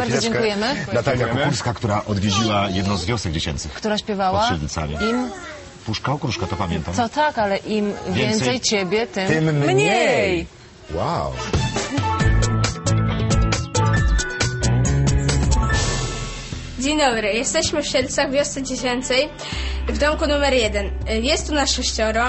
Bardzo Chwileczkę. dziękujemy. Natalia Kukulska, która odwiedziła jedną z wiosek dziecięcych. Która śpiewała? Siedlcami. Im, Puszka Okruszka, to pamiętam. co tak, ale im więcej, ciebie, tym, Tym mniej. Wow. Dzień dobry, jesteśmy w Siedlcach, w wiosce dziecięcej, w domku numer jeden. Jest tu nas sześcioro,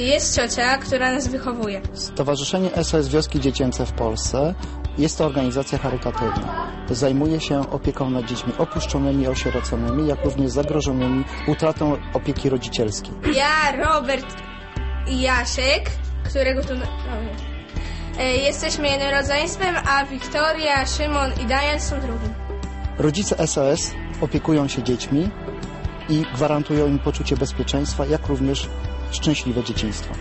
jest ciocia, która nas wychowuje. Stowarzyszenie SOS Wioski Dziecięce w Polsce jest to organizacja charytatywna. Zajmuje się opieką nad dziećmi opuszczonymi, osieroconymi, jak również zagrożonymi utratą opieki rodzicielskiej. Ja, Robert i Jasiek, którego tu... E, jesteśmy jednym rodzeństwem, a Wiktoria, Szymon i Daniel są drugim. Rodzice SOS opiekują się dziećmi i gwarantują im poczucie bezpieczeństwa, jak również szczęśliwe dzieciństwo.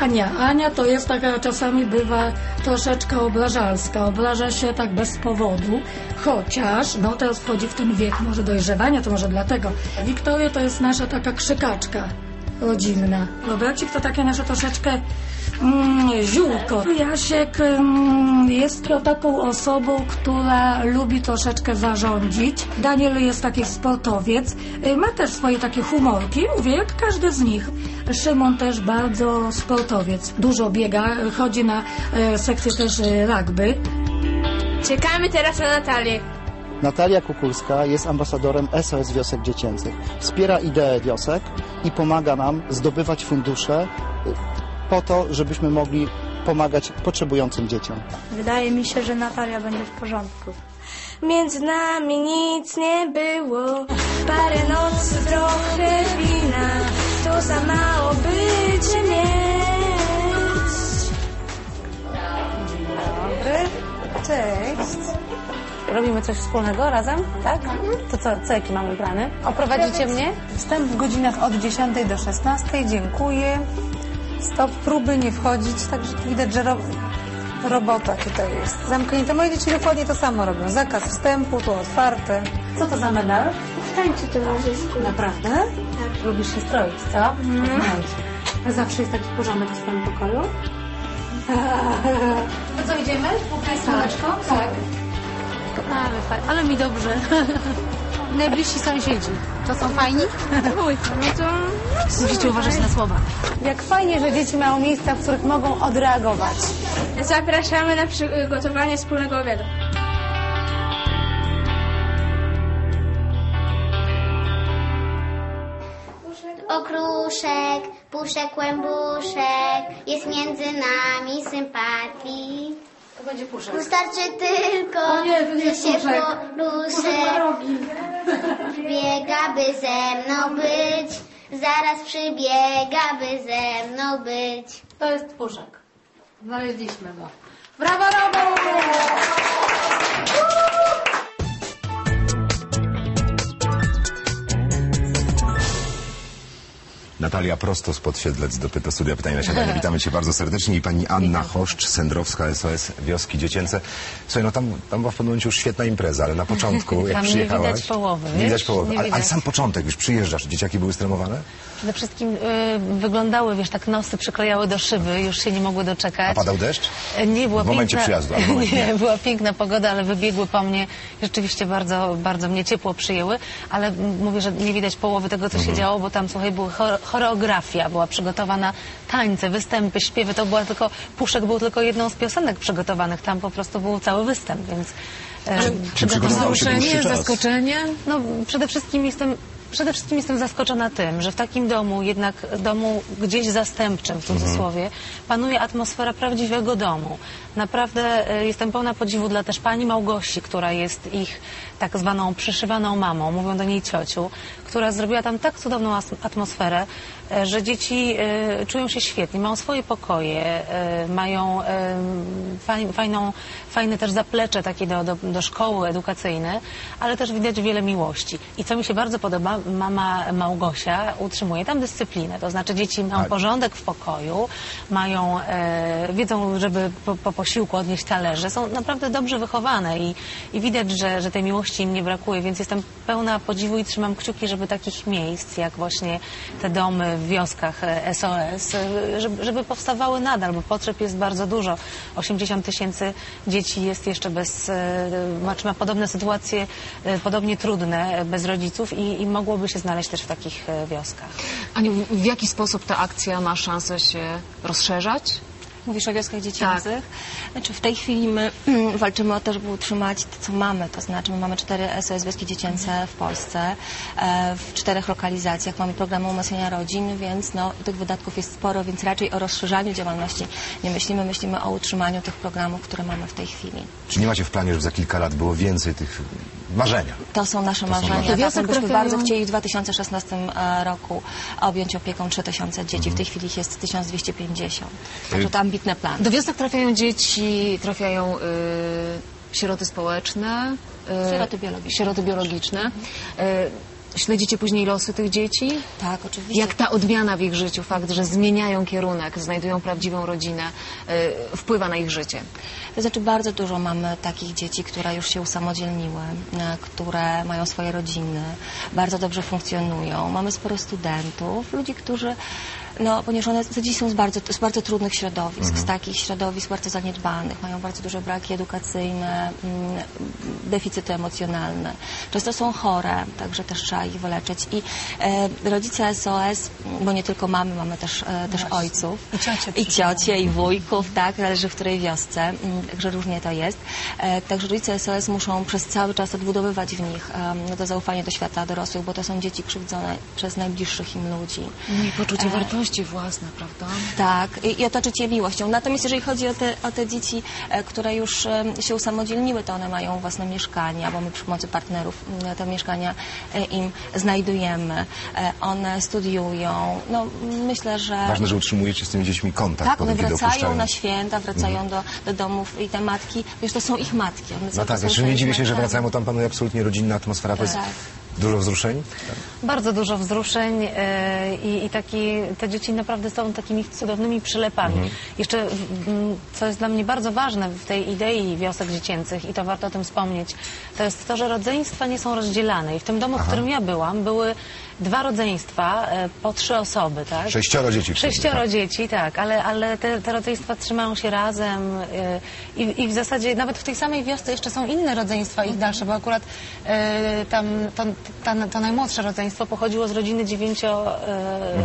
Ania. Ania to jest taka, czasami bywa troszeczkę obrażalska. Obraża się tak bez powodu, chociaż, no teraz wchodzi w ten wiek może dojrzewania, to może dlatego. Wiktoria to jest nasza taka krzykaczka rodzinna. Robercik to takie nasze troszeczkę ziółko. Jasiek mm, jest taką osobą, która lubi troszeczkę zarządzić. Daniel jest taki sportowiec. Y, Ma też swoje takie humorki, mówię, jak każdy z nich. Szymon też bardzo sportowiec. Dużo biega, chodzi na e, sekcję też e, rugby. Czekamy teraz na Natalię. Natalia Kukulska jest ambasadorem SOS Wiosek Dziecięcych. Wspiera ideę wiosek i pomaga nam zdobywać fundusze y, po to, żebyśmy mogli pomagać potrzebującym dzieciom. Wydaje mi się, że Natalia będzie w porządku. Między nami nic nie było, parę nocy, trochę wina, to za mało by cię mieć. Dobry. Cześć. Robimy coś wspólnego razem, tak? To co, co jakie mamy plany? Oprowadzicie mnie? Wstęp w godzinach od 10 do 16. Dziękuję. Stop, próby nie wchodzić, także widać, że ro... robota tutaj jest. Zamknięte. Moje dzieci dokładnie to samo robią. Zakaz wstępu, tu otwarte. Co to za medal? Tańczy towarzysku. Naprawdę? Tak. Lubisz się stroić, co? A zawsze jest taki porządek w swoim pokoju? To co, idziemy? Pukaj słoneczko? Tak. Ale, fajnie. ale mi dobrze. Najbliżsi sąsiedzi. To są fajni? Uj, no to... Musicie uważać na słowa. Jak fajnie, że dzieci mają miejsca, w których mogą odreagować. Zapraszamy na przygotowanie wspólnego obiadu. Okruszek, puszek, kłębuszek, jest między nami sympatii. Będzie puszek. Wystarczy tylko, O nie, to nie że jest się puszek. poruszę, biega, by ze mną być, zaraz przybiega, by ze mną być. To jest puszek. Znaleźliśmy go. Brawo, brawo! Natalia prosto spod Siedlec do Pyta Studia Pytania na Śniadanie. Witamy Cię bardzo serdecznie i pani Anna Choszcz, Sędrowska, SOS Wioski Dziecięce. Słuchaj, no tam, tam była w pewnym momencie już świetna impreza, ale na początku, jak Tam nie przyjechałaś... widać połowy, Nie widać połowy, Nie ale, ale widać. sam początek, już przyjeżdżasz, dzieciaki były stremowane? Przede wszystkim y, wyglądały, wiesz, tak nosy przyklejały do szyby, już się nie mogły doczekać. A padał deszcz? E, Nie, była W momencie piękna, przyjazdu, ale w momencie nie, nie. była piękna pogoda, ale wybiegły po mnie. Rzeczywiście bardzo, bardzo mnie ciepło przyjęły, ale mówię, że nie widać połowy tego, co się Mhm. działo, bo tam, słuchaj, była chor- choreografia, była przygotowana tańce, występy, śpiewy. To była tylko, Puszek był tylko jedną z piosenek przygotowanych. Tam po prostu był cały występ, więc... przygotowywał się dłuższy Wzruszenie, czas? zaskoczenie? No, przede wszystkim jestem... Przede wszystkim jestem zaskoczona tym, że w takim domu, jednak domu gdzieś zastępczym w cudzysłowie, panuje atmosfera prawdziwego domu. Naprawdę e, jestem pełna podziwu dla też pani Małgosi, która jest ich tak zwaną przyszywaną mamą, mówią do niej ciociu, która zrobiła tam tak cudowną atmosferę, e, że dzieci e, czują się świetnie, mają swoje pokoje, e, mają faj, fajną, fajne też zaplecze takie do, do, do szkoły edukacyjne, ale też widać wiele miłości. I co mi się bardzo podoba, mama Małgosia utrzymuje tam dyscyplinę, to znaczy dzieci mają Tak. porządek w pokoju, mają, wiedzą, żeby po, po posiłku odnieść talerze, są naprawdę dobrze wychowane i, i widać, że, że tej miłości im nie brakuje, więc jestem pełna podziwu i trzymam kciuki, żeby takich miejsc, jak właśnie te domy w wioskach e, SOS, e, żeby, żeby powstawały nadal, bo potrzeb jest bardzo dużo. 80 tysięcy dzieci jest jeszcze bez, e, ma, czy ma podobne sytuacje, e, podobnie trudne, e, bez rodziców i, i mogłoby się znaleźć też w takich e, wioskach. Aniu, w jaki sposób ta akcja ma szansę się rozszerzać? Mówisz o wioskach dziecięcych? Znaczy w tej chwili my walczymy o to, żeby utrzymać to, co mamy. To znaczy my mamy cztery SOS wioski dziecięce w Polsce, e, w czterech lokalizacjach. Mamy programy umacniania rodzin, więc no, tych wydatków jest sporo, więc raczej o rozszerzaniu działalności nie myślimy. Myślimy o utrzymaniu tych programów, które mamy w tej chwili. Czy nie macie w planie, żeby za kilka lat było więcej tych marzenia? To są nasze są marzenia. marzenia. Do Tak, wiosek my byśmy bardzo chcieli w 2016 e, roku objąć opieką 3000 dzieci. W tej chili ich jest 1250. Także to ambitne plany. Do wiosek trafiają dzieci, trafiają y, sieroty społeczne, y, Sieroty biologiczne. sieroty biologiczne. Y, śledzicie później losy tych dzieci? Tak, oczywiście. Jak ta odmiana w ich życiu, fakt, że zmieniają kierunek, znajdują prawdziwą rodzinę, y, wpływa na ich życie? To znaczy bardzo dużo mamy takich dzieci, które już się usamodzielniły, e, które mają swoje rodziny, bardzo dobrze funkcjonują. Mamy sporo studentów, ludzi, którzy no, ponieważ one, dzieci są z bardzo, z bardzo trudnych środowisk, z takich środowisk bardzo zaniedbanych, mają bardzo duże braki edukacyjne, mm, deficyty emocjonalne. Często są chore, także też trzeba ich wyleczyć. I e, rodzice SOS, bo nie tylko mamy, mamy też, e, też ojców. I ciocie I ciocie, i wujków, tak, zależy w której wiosce, mm, także różnie to jest. E, Także rodzice SOS muszą przez cały czas odbudowywać w nich em, to zaufanie do świata dorosłych, bo to są dzieci krzywdzone przez najbliższych im ludzi. No i poczucie E, wartości własne, prawda? Tak, i, i otoczyć je miłością. Natomiast jeżeli chodzi o te, o te dzieci, e, które już e, się usamodzielniły, to one mają własne mieszkania, bo my przy pomocy partnerów m, te mieszkania e, im znajdujemy. E, One studiują. No, myślę, że... Ważne, że utrzymujecie z tymi dziećmi kontakt. Tak, one kiedy wracają opuszczają. na święta, wracają do, do domów i te matki, wiesz, to są ich matki. One No cały tak, czas znaczy nie dziwię się, że wracają, bo tam panuje absolutnie rodzinna atmosfera. Powiedz, Tak. Dużo wzruszeń? Bardzo dużo wzruszeń e, i, i taki, te dzieci naprawdę są takimi cudownymi przylepami. Jeszcze, w- m, co jest dla mnie bardzo ważne w tej idei wiosek dziecięcych i to warto o tym wspomnieć, to jest to, że rodzeństwa nie są rozdzielane. I w tym domu, w którym ja byłam, były dwa rodzeństwa e, po trzy osoby, tak? Sześcioro dzieci. Sześcioro tak. dzieci, tak, ale, ale te, te rodzeństwa trzymają się razem y, i, i w zasadzie nawet w tej samej wiosce jeszcze są inne rodzeństwa, ich dalsze, bo akurat y, tam to, ta, to najmłodsze rodzeństwo pochodziło z rodziny dziewięcio...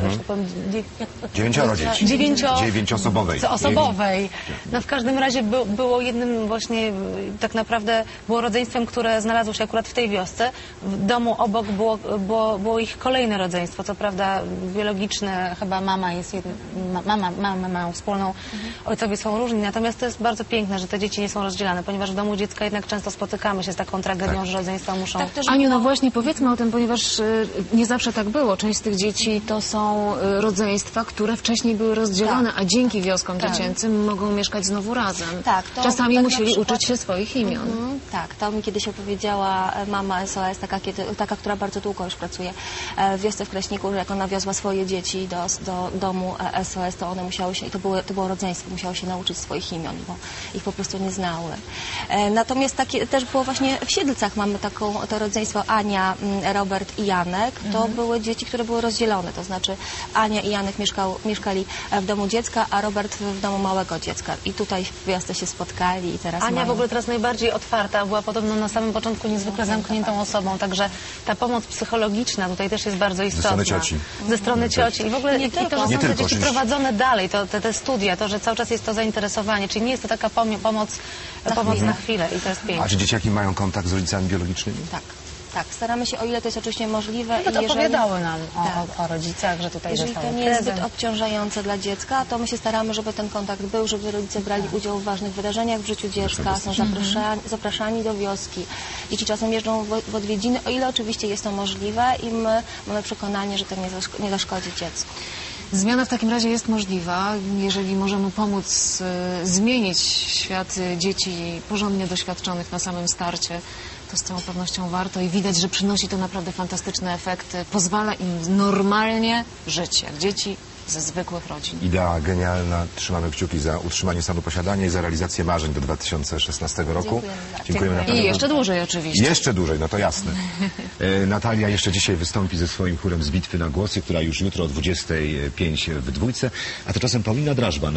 y, że tak powiem, dzie- jak- Dziewięcioro dzieci. Dziewięcio... Dziewięcioosobowej. Co osobowej. No w każdym razie by, było jednym właśnie, y, tak naprawdę było rodzeństwem, które znalazło się akurat w tej wiosce. W domu obok było, było, było ich kolejne rodzeństwo, co prawda biologiczne, chyba mama jest jedna, ma- mama, mamy mają wspólną, ojcowie są różni, natomiast to jest bardzo piękne, że te dzieci nie są rozdzielane, ponieważ w domu dziecka jednak często spotykamy się z taką tragedią, że rodzeństwa muszą... Tak też Aniu, no właśnie powiedzmy o tym, ponieważ y, nie zawsze tak było. Część z tych dzieci to są y, rodzeństwa, które wcześniej były rozdzielone, a dzięki wioskom Tak. dziecięcym mogą mieszkać znowu razem. Tak, to Czasami tak musieli przykład- uczyć się swoich imion. Mhm, tak, to mi kiedyś opowiedziała mama SOS, taka, kiedy, taka która bardzo długo już pracuje w wiosce w Kraśniku, że jak ona wiozła swoje dzieci do, do domu e, SOS, to one musiały się, i to, były, to było rodzeństwo, musiały się nauczyć swoich imion, bo ich po prostu nie znały. E, Natomiast takie też było właśnie w Siedlcach mamy taką, to rodzeństwo Ania, mm, Robert i Janek. To były dzieci, które były rozdzielone, to znaczy Ania i Janek mieszkał, mieszkali e, w domu dziecka, a Robert w domu małego dziecka. I tutaj w wiosce się spotkali i teraz Ania mają... w ogóle teraz najbardziej otwarta, była podobno na samym początku niezwykle zamkniętą osobą, także ta pomoc psychologiczna tutaj też jest bardzo istotna. strony cioci. Ze strony cioci. I w ogóle Nie i, i to, że są te dzieci oczywiście. prowadzone dalej, to, te, te studia, to, że cały czas jest to zainteresowanie, czyli nie jest to taka pomoc, pomoc na chwilę i to jest A piękne. czy dzieciaki mają kontakt z rodzicami biologicznymi? Tak, tak. Staramy się, o ile to jest oczywiście możliwe. Nawet i jeżeli, opowiadały nam o, Tak. o, o rodzicach, że tutaj jeżeli to nie jest zbyt obciążające dla dziecka, to my się staramy, żeby ten kontakt był, żeby rodzice brali udział w ważnych wydarzeniach w życiu dziecka, są zapraszani, zapraszani do wioski. Dzieci czasem jeżdżą w, w odwiedziny, o ile oczywiście jest to możliwe i my mamy przekonanie, że to nie, zaszk- nie zaszkodzi dziecku. Zmiana w takim razie jest możliwa, jeżeli możemy pomóc y, zmienić świat dzieci porządnie doświadczonych na samym starcie. To z całą pewnością warto i widać, że przynosi to naprawdę fantastyczne efekty. Pozwala im normalnie żyć jak dzieci ze zwykłych rodzin. Idea genialna. Trzymamy kciuki za utrzymanie stanu posiadania i za realizację marzeń do 2016 roku. Dziękujemy bardzo. Dziękujemy I jeszcze dłużej oczywiście. Jeszcze dłużej, no to jasne. E, Natalia jeszcze dzisiaj wystąpi ze swoim chórem z Bitwy na Głosy, która już jutro o 25 w dwójce, a tymczasem Paulina Drażba.